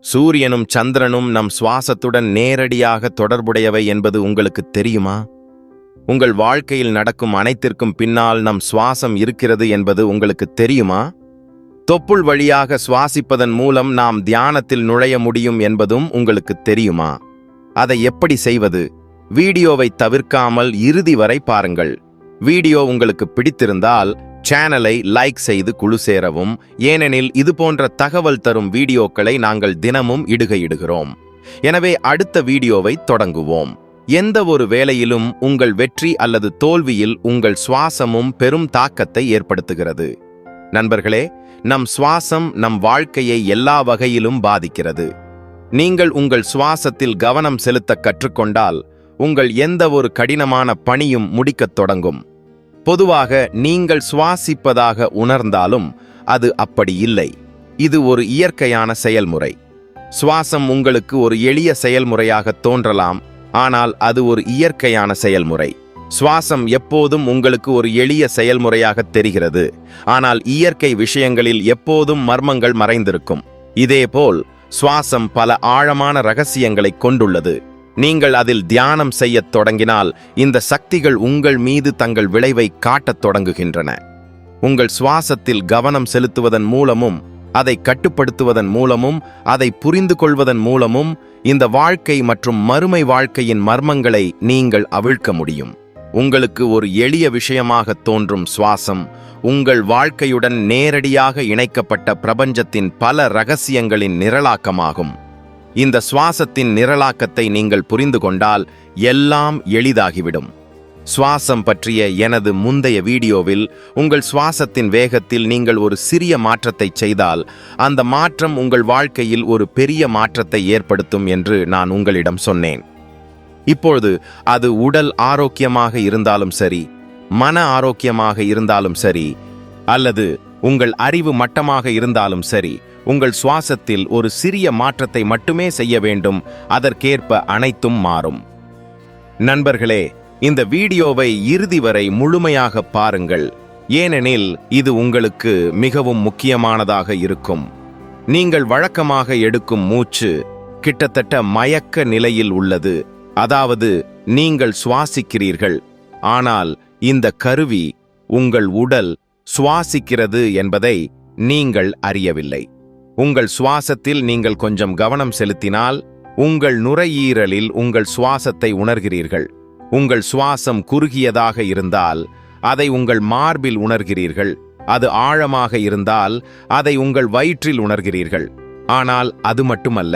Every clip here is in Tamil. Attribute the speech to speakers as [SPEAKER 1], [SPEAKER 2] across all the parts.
[SPEAKER 1] சூரியனும் சந்திரனும் நம் சுவாசத்துடன் நேரடியாக தொடர்புடையவை என்பது உங்களுக்கு தெரியுமா? உங்கள் வாழ்க்கையில் நடக்கும் அனைத்திற்கும் பின்னால் நம் சுவாசம் இருக்கிறது என்பது உங்களுக்கு தெரியுமா? தொப்புள் வழியாக சுவாசிப்பதன் மூலம் நாம் தியானத்தில் நுழைய முடியும் என்பதும் உங்களுக்கு தெரியுமா? அதை எப்படி செய்வது? வீடியோவை தவிர்க்காமல் இறுதி வரை பாருங்கள். வீடியோ உங்களுக்கு பிடித்திருந்தால் சேனலை லைக் செய்து குழு சேரவும். ஏனெனில் இது போன்ற தகவல் தரும் வீடியோக்களை நாங்கள் தினமும் இடுகையிடுகிறோம். எனவே அடுத்த வீடியோவை தொடங்குவோம். எந்த ஒரு வேலையிலும் உங்கள் வெற்றி அல்லது தோல்வியில் உங்கள் சுவாசமும் பெரும் தாக்கத்தை ஏற்படுத்துகிறது. நண்பர்களே நம் சுவாசம் நம் வாழ்க்கையை எல்லா வகையிலும் பாதிக்கிறது. நீங்கள் உங்கள் சுவாசத்தில் கவனம் செலுத்த கற்றுக்கொண்டால் உங்கள் எந்த ஒரு கடினமான பணியும் முடிக்கத் தொடங்கும். பொதுவாக நீங்கள் சுவாசிப்பதாக உணர்ந்தாலும் அது அப்படி இல்லை. இது ஒரு இயற்கையான செயல்முறை. சுவாசம் உங்களுக்கு ஒரு எளிய செயல்முறையாக தோன்றலாம் ஆனால் அது ஒரு இயற்கையான செயல்முறை. சுவாசம் எப்போதும் உங்களுக்கு ஒரு எளிய செயல்முறையாக தெரிகிறது ஆனால் இயற்கை விஷயங்களில் எப்போதும் மர்மங்கள் மறைந்திருக்கும். இதேபோல் சுவாசம் பல ஆழமான ரகசியங்களை கொண்டுள்ளது. நீங்கள் அதில் தியானம் செய்யத் தொடங்கினால் இந்த சக்திகள் உங்கள் மீது தங்கள் விளைவை காட்டத் தொடங்குகின்றன. உங்கள் சுவாசத்தில் கவனம் செலுத்துவதன் மூலமும் அதை கட்டுப்படுத்துவதன் மூலமும் அதை புரிந்து கொள்வதன் மூலமும் இந்த வாழ்க்கை மற்றும் மறுமை வாழ்க்கையின் மர்மங்களை நீங்கள் அவிழ்க்க முடியும். உங்களுக்கு ஒரு எளிய விஷயமாக தோன்றும் சுவாசம் உங்கள் வாழ்க்கையுடன் நேரடியாக இணைக்கப்பட்ட பிரபஞ்சத்தின் பல ரகசியங்களின் நிரலாக்கமாகும். இந்த சுவாசத்தின் நிரலாக்கத்தை நீங்கள் புரிந்து கொண்டால் எல்லாம் எளிதாகிவிடும். சுவாசம் பற்றிய எனது முந்தைய வீடியோவில் உங்கள் சுவாசத்தின் வேகத்தில் நீங்கள் ஒரு சிறிய மாற்றத்தை செய்தால் அந்த மாற்றம் உங்கள் வாழ்க்கையில் ஒரு பெரிய மாற்றத்தை ஏற்படுத்தும் என்று நான் உங்களிடம் சொன்னேன். இப்பொழுது அது உடல் ஆரோக்கியமாக இருந்தாலும் சரி மன ஆரோக்கியமாக இருந்தாலும் சரி அல்லது உங்கள் அறிவு மட்டமாக இருந்தாலும் சரி உங்கள் சுவாசத்தில் ஒரு சிறிய மாற்றத்தை மட்டுமே செய்ய வேண்டும். அதற்கேற்ப அனைத்தும் மாறும். நண்பர்களே இந்த வீடியோவை இறுதி வரை முழுமையாக பாருங்கள். ஏனெனில் இது உங்களுக்கு மிகவும் முக்கியமானதாக இருக்கும். நீங்கள் வழக்கமாக எடுக்கும் மூச்சு கிட்டத்தட்ட மயக்க நிலையில் உள்ளது. அதாவது நீங்கள் சுவாசிக்கிறீர்கள். ஆனால் இந்த கருவி உங்கள் உடல் சுவாசிக்கிறது என்பதை நீங்கள் அறியவில்லை. உங்கள் சுவாசத்தில் நீங்கள் கொஞ்சம் கவனம் செலுத்தினால் உங்கள் நுரையீரலில் உங்கள் சுவாசத்தை உணர்கிறீர்கள். உங்கள் சுவாசம் குறுகியதாக இருந்தால் அதை உங்கள் மார்பில் உணர்கிறீர்கள். அது ஆழமாக இருந்தால் அதை உங்கள் வயிற்றில் உணர்கிறீர்கள். ஆனால் அது மட்டுமல்ல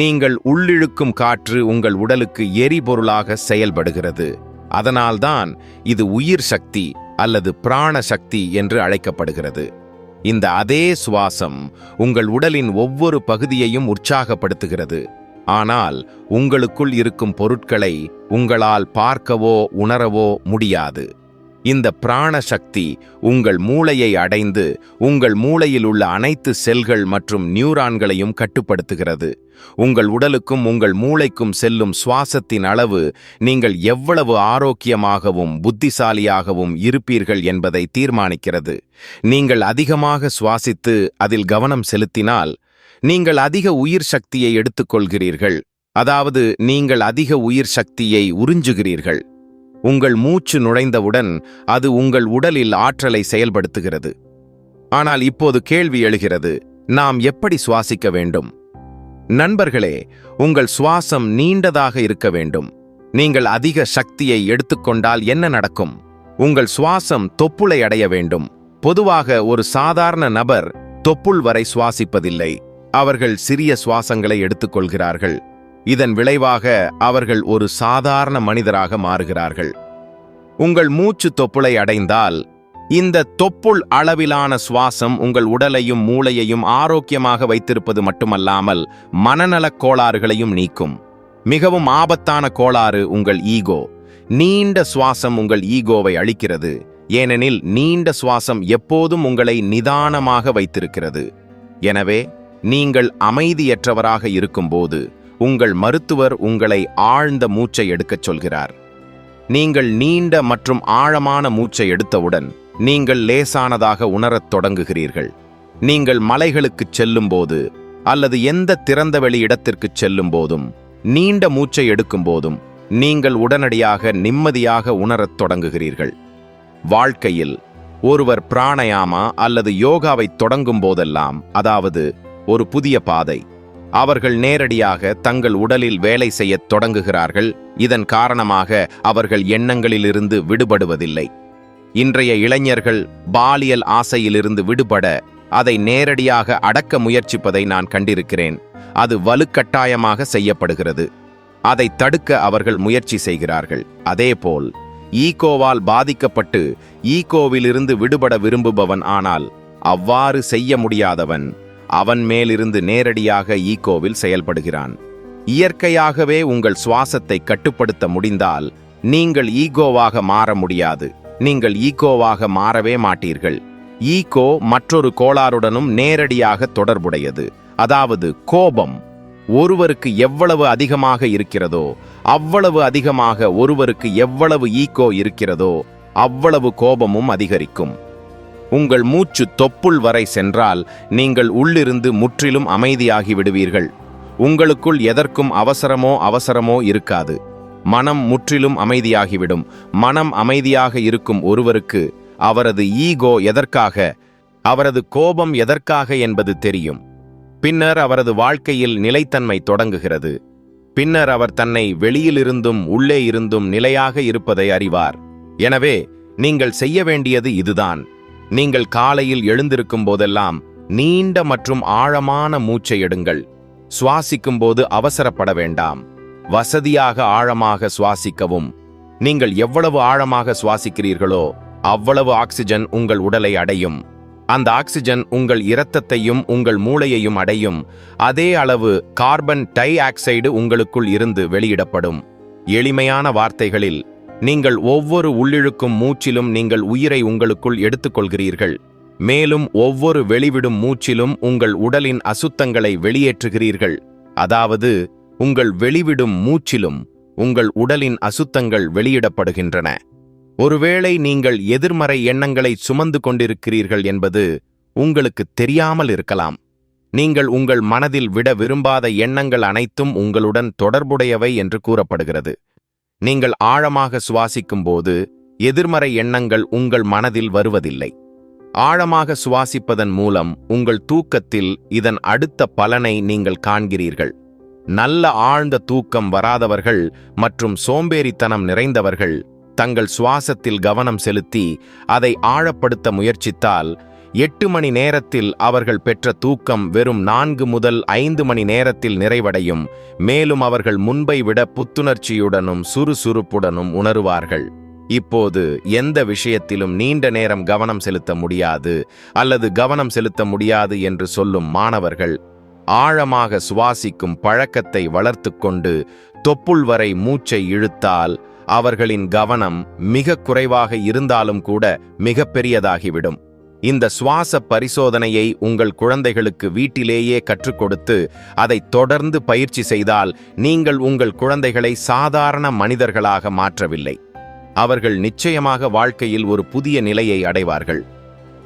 [SPEAKER 1] நீங்கள் உள்ளிழுக்கும் காற்று உங்கள் உடலுக்கு எரிபொருளாக செயல்படுகிறது. அதனால்தான் இது உயிர் சக்தி அல்லது பிராண சக்தி என்று அழைக்கப்படுகிறது. இந்த அதே சுவாசம் உங்கள் உடலின் ஒவ்வொரு பகுதியையும் உற்சாகப்படுத்துகிறது. ஆனால் உங்களுக்குள் இருக்கும் பொருட்களை உங்களால் பார்க்கவோ உணரவோ முடியாது. இந்த பிராண சக்தி உங்கள் மூளையை அடைந்து உங்கள் மூளையில் உள்ள அனைத்து செல்கள் மற்றும் நியூரான்களையும் கட்டுப்படுத்துகிறது. உங்கள் உடலுக்கும் உங்கள் மூளைக்கும் செல்லும் சுவாசத்தின் அளவு நீங்கள் எவ்வளவு ஆரோக்கியமாகவும் புத்திசாலியாகவும் இருப்பீர்கள் என்பதை தீர்மானிக்கிறது. நீங்கள் அதிகமாக சுவாசித்து அதில் கவனம் செலுத்தினால் நீங்கள் அதிக உயிர் சக்தியை எடுத்துக்கொள்கிறீர்கள். அதாவது நீங்கள் அதிக உயிர் சக்தியை உறிஞ்சுகிறீர்கள். உங்கள் மூச்சு நுழைந்தவுடன் அது உங்கள் உடலில் ஆற்றலை செயல்படுத்துகிறது. ஆனால் இப்போது கேள்வி எழுகிறது நாம் எப்படி சுவாசிக்க வேண்டும்? நண்பர்களே உங்கள் சுவாசம் நீண்டதாக இருக்க வேண்டும். நீங்கள் அதிக சக்தியை எடுத்துக்கொண்டால் என்ன நடக்கும்? உங்கள் சுவாசம் தொப்புளை அடைய வேண்டும். பொதுவாக ஒரு சாதாரண நபர் தொப்புள் வரை சுவாசிப்பதில்லை. அவர்கள் சிறிய சுவாசங்களை எடுத்துக்கொள்கிறார்கள் இதன் விளைவாக அவர்கள் ஒரு சாதாரண மனிதராக மாறுகிறார்கள். உங்கள் மூச்சு தொப்புளை அடைந்தால் இந்த தொப்புள் அளவிலான சுவாசம் உங்கள் உடலையும் மூளையையும் ஆரோக்கியமாக வைத்திருப்பது மட்டுமல்லாமல் மனநலக் கோளாறுகளையும் நீக்கும். மிகவும் ஆபத்தான கோளாறு உங்கள் ஈகோ. நீண்ட சுவாசம் உங்கள் ஈகோவை அழிக்கிறது. ஏனெனில் நீண்ட சுவாசம் எப்போதும் உங்களை நிதானமாக வைத்திருக்கிறது. எனவே நீங்கள் அமைதியற்றவராக இருக்கும்போது உங்கள் மருத்துவர் உங்களை ஆழ்ந்த மூச்சை எடுக்கச் சொல்கிறார். நீங்கள் நீண்ட மற்றும் ஆழமான மூச்சை எடுத்தவுடன் நீங்கள் லேசானதாக உணரத் தொடங்குகிறீர்கள். நீங்கள் மலைகளுக்குச் செல்லும்போது அல்லது எந்த திறந்தவெளி இடத்திற்குச் செல்லும் போதும் நீண்ட மூச்சை எடுக்கும் போதும் நீங்கள் உடனடியாக நிம்மதியாக உணரத் தொடங்குகிறீர்கள். வாழ்க்கையில் ஒருவர் பிராணயாமா அல்லது யோகாவை தொடங்கும் போதெல்லாம் அதாவது ஒரு புதிய பாதை அவர்கள் நேரடியாக தங்கள் உடலில் வேலை செய்யத் தொடங்குகிறார்கள். இதன் காரணமாக அவர்கள் எண்ணங்களிலிருந்து விடுபடுவதில்லை. இன்றைய இளைஞர்கள் பாலியல் ஆசையிலிருந்து விடுபட அதை நேரடியாக அடக்க முயற்சிப்பதை நான் கண்டிருக்கிறேன். அது வலுக்கட்டாயமாக செய்யப்படுகிறது. அதை தடுக்க அவர்கள் முயற்சி செய்கிறார்கள். அதேபோல் ஈகோவால் பாதிக்கப்பட்டு ஈகோவிலிருந்து விடுபட விரும்புபவன் ஆனால் அவ்வாறு செய்ய முடியாதவன் அவன் மேலிருந்து நேரடியாக ஈகோவில் செயல்படுகிறான். இயற்கையாகவே உங்கள் சுவாசத்தை கட்டுப்படுத்த முடிந்தால் நீங்கள் ஈகோவாக மாற முடியாது. நீங்கள் ஈகோவாக மாறவே மாட்டீர்கள். ஈகோ மற்றொரு கோளாறுடனும் நேரடியாக தொடர்புடையது. அதாவது கோபம். ஒருவருக்கு எவ்வளவு அதிகமாக இருக்கிறதோ அவ்வளவு அதிகமாக ஒருவருக்கு எவ்வளவு ஈகோ இருக்கிறதோ அவ்வளவு கோபமும் அதிகரிக்கும். உங்கள் மூச்சு தொப்புள் வரை சென்றால் நீங்கள் உள்ளிருந்து முற்றிலும் அமைதியாகி விடுவீர்கள் உங்களுக்குள் எதற்கும் அவசரமோ அவசரமோ இருக்காது. மனம் முற்றிலும் அமைதியாகிவிடும். மனம் அமைதியாக இருக்கும் ஒருவருக்கு அவரது ஈகோ எதற்காக அவரது கோபம் எதற்காக என்பது தெரியும். பின்னர் அவரது வாழ்க்கையில் நிலைத்தன்மை தொடங்குகிறது. பின்னர் அவர் தன்னை வெளியிலிருந்தும் உள்ளே இருந்தும் நிலையாக இருப்பதை அறிவார். எனவே நீங்கள் செய்ய வேண்டியது இதுதான். நீங்கள் காலையில் எழுந்திருக்கும் போதெல்லாம் நீண்ட மற்றும் ஆழமான மூச்சை எடுங்கள். சுவாசிக்கும் போது அவசரப்பட வேண்டாம். வசதியாக ஆழமாக சுவாசிக்கவும். நீங்கள் எவ்வளவு ஆழமாக சுவாசிக்கிறீர்களோ அவ்வளவு ஆக்சிஜன் உங்கள் உடலை அடையும். அந்த ஆக்சிஜன் உங்கள் இரத்தத்தையும் உங்கள் மூளையையும் அடையும். அதே அளவு கார்பன் டை ஆக்சைடு உங்களுக்குள் இருந்து வெளியிடப்படும். எளிமையான வார்த்தைகளில் நீங்கள் ஒவ்வொரு உள்ளிழுக்கும் மூச்சிலும் நீங்கள் உயிரை உங்களுக்குள் எடுத்துக்கொள்கிறீர்கள். மேலும் ஒவ்வொரு வெளிவிடும் மூச்சிலும் உங்கள் உடலின் அசுத்தங்களை வெளியேற்றுகிறீர்கள். அதாவது உங்கள் வெளிவிடும் மூச்சிலும் உங்கள் உடலின் அசுத்தங்கள் வெளியிடப்படுகின்றன. ஒருவேளை நீங்கள் எதிர்மறை எண்ணங்களை சுமந்து கொண்டிருக்கிறீர்கள் என்பது உங்களுக்கு தெரியாமல் இருக்கலாம். நீங்கள் உங்கள் மனதில் விட விரும்பாத எண்ணங்கள் அனைத்தும் உங்களுடன் தொடர்புடையவை என்று கூறப்படுகிறது. நீங்கள் ஆழமாக சுவாசிக்கும் போது எதிர்மறை எண்ணங்கள் உங்கள் மனதில் வருவதில்லை. ஆழமாக சுவாசிப்பதன் மூலம் உங்கள் தூக்கத்தில் இதன் அடுத்த பலனை நீங்கள் காண்கிறீர்கள். நல்ல ஆழ்ந்த தூக்கம் வராதவர்கள் மற்றும் சோம்பேறித்தனம் நிறைந்தவர்கள் தங்கள் சுவாசத்தில் கவனம் செலுத்தி அதை ஆழப்படுத்த முயற்சித்தால் எட்டு மணி நேரத்தில் அவர்கள் பெற்ற தூக்கம் வெறும் நான்கு முதல் ஐந்து மணி நேரத்தில் நிறைவடையும். மேலும் அவர்கள் முன்பை விட புத்துணர்ச்சியுடனும் சுறுசுறுப்புடனும் உணருவார்கள். இப்போது எந்த விஷயத்திலும் நீண்ட நேரம் கவனம் செலுத்த முடியாது அல்லது கவனம் செலுத்த முடியாது என்று சொல்லும் மாணவர்கள் ஆழமாக சுவாசிக்கும் பழக்கத்தை வளர்த்து கொண்டு தொப்புள் வரை மூச்சை இழுத்தால் அவர்களின் கவனம் மிக குறைவாக இருந்தாலும் கூட மிகப்பெரியதாகிவிடும் இந்த சுவாச பரிசோதனையை உங்கள் குழந்தைகளுக்கு வீட்டிலேயே கற்றுக் கொடுத்து அதை தொடர்ந்து பயிற்சி செய்தால் நீங்கள் உங்கள் குழந்தைகளை சாதாரண மனிதர்களாக மாற்றவில்லை. அவர்கள் நிச்சயமாக வாழ்க்கையில் ஒரு புதிய நிலையை அடைவார்கள்.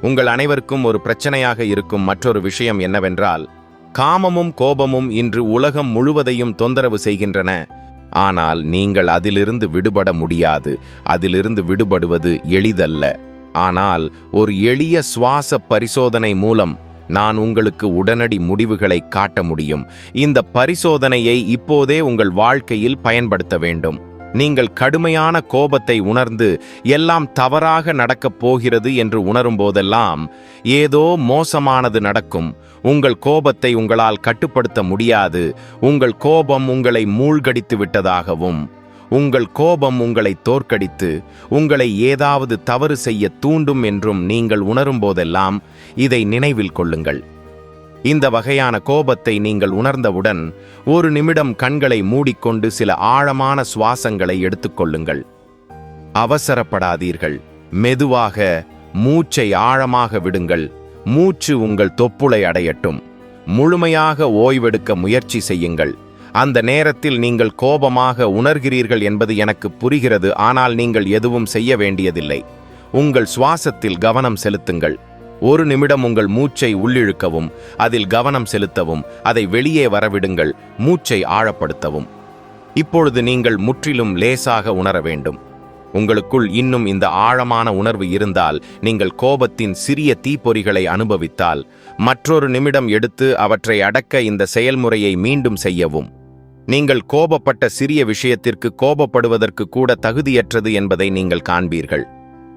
[SPEAKER 1] உங்கள் அனைவருக்கும் ஒரு பிரச்சனையாக இருக்கும் மற்றொரு விஷயம் என்னவென்றால் காமமும் கோபமும் இன்று உலகம் முழுவதையும் தொந்தரவு செய்கின்றன. ஆனால் நீங்கள் அதிலிருந்து விடுபட முடியாது. அதிலிருந்து விடுபடுவது எளிதல்ல. ஆனால் ஒரு எளிய சுவாச பரிசோதனை மூலம் நான் உங்களுக்கு உடனடி முடிவுகளை காட்ட முடியும். இந்த பரிசோதனையை இப்போதே உங்கள் வாழ்க்கையில் பயன்படுத்த வேண்டும். நீங்கள் கடுமையான கோபத்தை உணர்ந்து எல்லாம் தவறாக நடக்கப் போகிறது என்று உணரும் போதெல்லாம் ஏதோ மோசமானது நடக்கும். உங்கள் கோபத்தை உங்களால் கட்டுப்படுத்த முடியாது. உங்கள் கோபம் உங்களை மூழ்கடித்து விட்டதாகவும். உங்கள் கோபம் உங்களை தோற்கடித்து உங்களை ஏதாவது தவறு செய்ய தூண்டும் என்றும் நீங்கள் உணரும் போதெல்லாம் இதை நினைவில் கொள்ளுங்கள். இந்த வகையான கோபத்தை நீங்கள் உணர்ந்தவுடன் ஒரு நிமிடம் கண்களை மூடிக்கொண்டு சில ஆழமான சுவாசங்களை எடுத்துக்கொள்ளுங்கள் அவசரப்படாதீர்கள். மெதுவாக மூச்சை ஆழமாக விடுங்கள். மூச்சு உங்கள் தொப்புளை அடையட்டும். முழுமையாக ஓய்வெடுக்க முயற்சி செய்யுங்கள். அந்த நேரத்தில் நீங்கள் கோபமாக உணர்கிறீர்கள் என்பது எனக்கு புரிகிறது ஆனால் நீங்கள் எதுவும் செய்ய வேண்டியதில்லை. உங்கள் சுவாசத்தில் கவனம் செலுத்துங்கள். ஒரு நிமிடம் உங்கள் மூச்சை உள்ளிழுக்கவும் அதில் கவனம் செலுத்தவும் அதை வெளியே வரவிடுங்கள் மூச்சை ஆழப்படுத்தவும். இப்பொழுது நீங்கள் முற்றிலும் லேசாக உணர வேண்டும். உங்களுக்குள் இன்னும் இந்த ஆழமான உணர்வு இருந்தால் நீங்கள் கோபத்தின் சிறிய தீப்பொறிகளை அனுபவித்தால் மற்றொரு நிமிடம் எடுத்து அவற்றை அடக்க இந்த செயல்முறையை மீண்டும் செய்யவும். நீங்கள் கோபப்பட்ட சிறிய விஷயத்திற்கு கோபப்படுவதற்கு கூட தகுதியற்றது என்பதை நீங்கள் காண்பீர்கள்.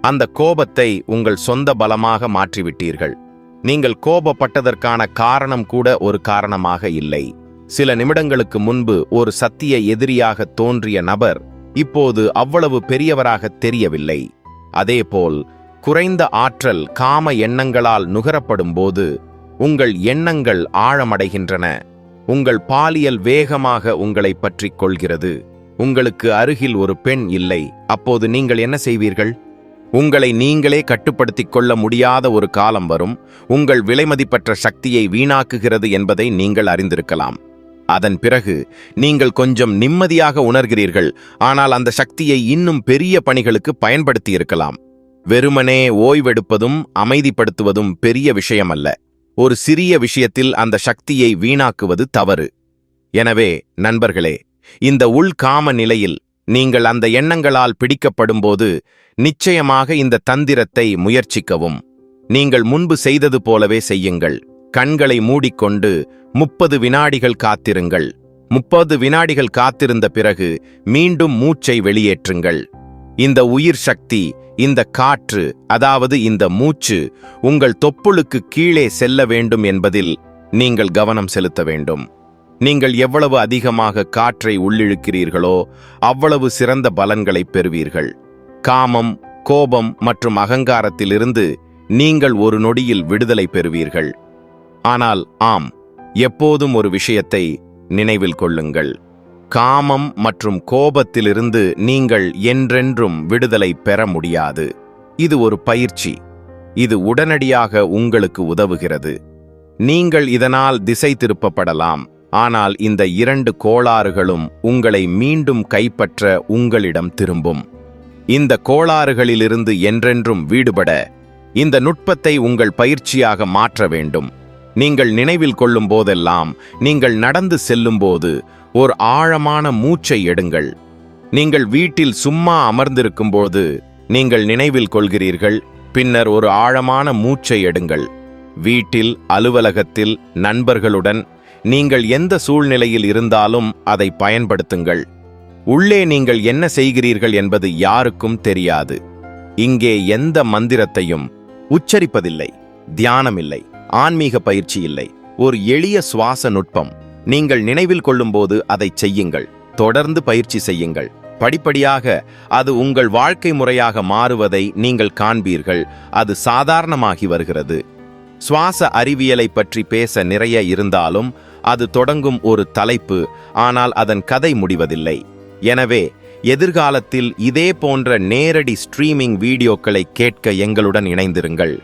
[SPEAKER 1] அந்த கோபத்தை உங்கள் சொந்த பலமாக மாற்றிவிட்டீர்கள். நீங்கள் கோபப்பட்டதற்கான காரணம் கூட ஒரு காரணமாக இல்லை. சில நிமிடங்களுக்கு முன்பு ஒரு சத்திய எதிரியாக தோன்றிய நபர் இப்போது அவ்வளவு பெரியவராக தெரியவில்லை. அதேபோல் குறைந்த ஆற்றல் காம எண்ணங்களால் நுகரப்படும் போது உங்கள் எண்ணங்கள் ஆழமடைகின்றன. உங்கள் பாலியல் வேகமாக உங்களை பற்றிக் கொள்கிறது உங்களுக்கு அருகில் ஒரு பெண் இல்லை. அப்போது நீங்கள் என்ன செய்வீர்கள்? உங்களை நீங்களே கட்டுப்படுத்திக் கொள்ள முடியாத ஒரு காலம் வரும். உங்கள் விலைமதிப்பற்ற சக்தியை வீணாக்குகிறது என்பதை நீங்கள் அறிந்திருக்கலாம். அதன் பிறகு நீங்கள் கொஞ்சம் நிம்மதியாக உணர்கிறீர்கள். ஆனால் அந்த சக்தியை இன்னும் பெரிய பணிகளுக்கு பயன்படுத்தியிருக்கலாம். வெறுமனே ஓய்வெடுப்பதும் அமைதிப்படுத்துவதும் பெரிய விஷயமல்ல. ஒரு சிறிய விஷயத்தில் அந்த சக்தியை வீணாக்குவது தவறு. எனவே நண்பர்களே இந்த உள்காம நிலையில் நீங்கள் அந்த எண்ணங்களால் பிடிக்கப்படும்போது நிச்சயமாக இந்த தந்திரத்தை முயற்சிக்கவும். நீங்கள் முன்பு செய்தது போலவே செய்யுங்கள். கண்களை மூடிக்கொண்டு முப்பது வினாடிகள் காத்திருங்கள். முப்பது வினாடிகள் காத்திருந்த பிறகு மீண்டும் மூச்சை வெளியேற்றுங்கள். இந்த உயிர் சக்தி இந்த காற்று அதாவது இந்த மூச்சு உங்கள் தொப்புளுக்கு கீழே செல்ல வேண்டும் என்பதில் நீங்கள் கவனம் செலுத்த வேண்டும். நீங்கள் எவ்வளவு அதிகமாக காற்றை உள்ளிழுக்கிறீர்களோ அவ்வளவு சிறந்த பலன்களை பெறுவீர்கள். காமம் கோபம் மற்றும் அகங்காரத்திலிருந்து நீங்கள் ஒரு நொடியில் விடுதலை பெறுவீர்கள். ஆனால் ஆம் எப்போதும் ஒரு விஷயத்தை நினைவில் கொள்ளுங்கள். காமம் மற்றும் கோபத்திலிருந்து நீங்கள் என்றென்றும் விடுதலை பெற முடியாது. இது ஒரு பயிற்சி. இது உடனடியாக உங்களுக்கு உதவுகிறது. நீங்கள் இதனால் திசை திருப்பப்படலாம். ஆனால் இந்த இரண்டு கோளாறுகளும் உங்களை மீண்டும் கைப்பற்ற உங்களிடம் திரும்பும். இந்த கோளாறுகளிலிருந்து என்றென்றும் வீடுபட இந்த நுட்பத்தை உங்கள் பயிற்சியாக மாற்ற வேண்டும். நீங்கள் நினைவில் கொள்ளும் போதெல்லாம் நீங்கள் நடந்து செல்லும்போது ஒரு ஆழமான மூச்சை எடுங்கள். நீங்கள் வீட்டில் சும்மா அமர்ந்திருக்கும்போது நீங்கள் நினைவில் கொள்கிறீர்கள் பின்னர் ஒரு ஆழமான மூச்சை எடுங்கள். வீட்டில் அலுவலகத்தில் நண்பர்களுடன் நீங்கள் எந்த சூழ்நிலையில் இருந்தாலும் அதை பயன்படுத்துங்கள். உள்ளே நீங்கள் என்ன செய்கிறீர்கள் என்பது யாருக்கும் தெரியாது. இங்கே எந்த மந்திரத்தையும் உச்சரிப்பதில்லை தியானமில்லை ஆன்மீக பயிற்சி இல்லை ஒரு எளிய சுவாச நுட்பம். நீங்கள் நினைவில் கொள்ளும்போது அதை செய்யுங்கள். தொடர்ந்து பயிற்சி செய்யுங்கள். படிப்படியாக அது உங்கள் வாழ்க்கை முறையாக மாறுவதை நீங்கள் காண்பீர்கள். அது சாதாரணமாகி வருகிறது. சுவாச அறிவியலை பற்றி பேச நிறைய இருந்தாலும் அது தொடங்கும் ஒரு தலைப்பு ஆனால் அதன் கதை முடிவதில்லை. எனவே எதிர்காலத்தில் இதே போன்ற நேரடி ஸ்ட்ரீமிங் வீடியோக்களை கேட்க எங்களுடன் இணைந்திருங்கள்.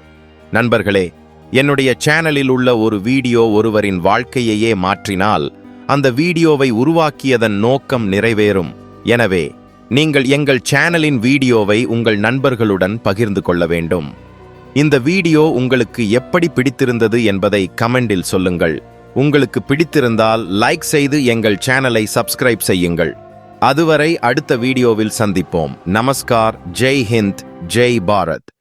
[SPEAKER 1] நண்பர்களே என்னுடைய சேனலில் உள்ள ஒரு வீடியோ ஒருவரின் வாழ்க்கையையே மாற்றினால் அந்த வீடியோவை உருவாக்கியதன் நோக்கம் நிறைவேறும். எனவே நீங்கள் எங்கள் சேனலின் வீடியோவை உங்கள் நண்பர்களுடன் பகிர்ந்து கொள்ள வேண்டும். இந்த வீடியோ உங்களுக்கு எப்படி பிடித்திருந்தது என்பதை கமெண்டில் சொல்லுங்கள். உங்களுக்கு பிடித்திருந்தால் லைக் செய்து எங்கள் சேனலை சப்ஸ்கிரைப் செய்யுங்கள். அதுவரை அடுத்த வீடியோவில் சந்திப்போம். நமஸ்கார். ஜெய் ஹிந்த். ஜெய் பாரத்.